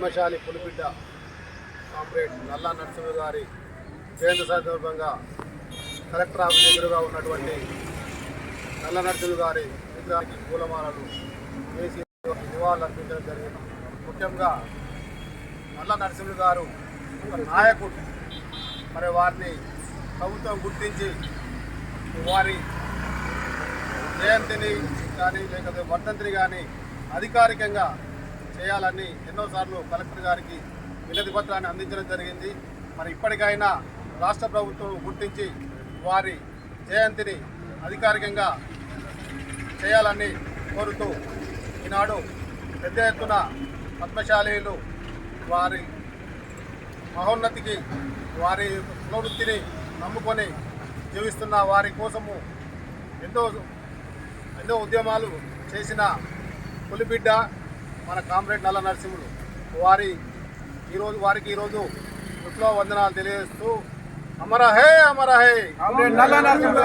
Padmashali పులిబిడ్డ comrade నల్లా నరసింహ గారి జయంతి సందర్భంగా కలెక్టర్ ఆఫీస్ ఎదురుగా ఉన్నటువంటి నల్ల నరసింహ గారి విగ్రహానికి పూలమాలలు వేసి నివాళులు అర్పించడం జరిగింది. ముఖ్యంగా నల్ల నరసింహ గారు ఒక నాయకుడు. మరి వారిని ప్రభుత్వం గుర్తించి వారి జయంతిని కానీ లేకపోతే వర్ధంతిని కానీ అధికారికంగా చేయాలని ఎన్నోసార్లు కలెక్టర్ గారికి వినతి పత్రాన్ని అందించడం జరిగింది. మరి ఇప్పటికైనా రాష్ట్ర ప్రభుత్వం గుర్తించి వారి జయంతిని అధికారికంగా చేయాలని కోరుతూ ఈనాడు పెద్ద ఎత్తున పద్మశాలీలు వారి మహోన్నతికి వారి కులవృత్తిని నమ్ముకొని జీవిస్తున్న వారి కోసము ఎంతో ఎన్నో ఉద్యమాలు చేసిన పులిబిడ్డ మన కామ్రేడ్ నల్ల నరసింహులు వారి ఈరోజు వారికి ఈరోజు విప్లవ వందనాలు తెలియజేస్తూ అమర హే అమర హే. నల్ల నరసింహ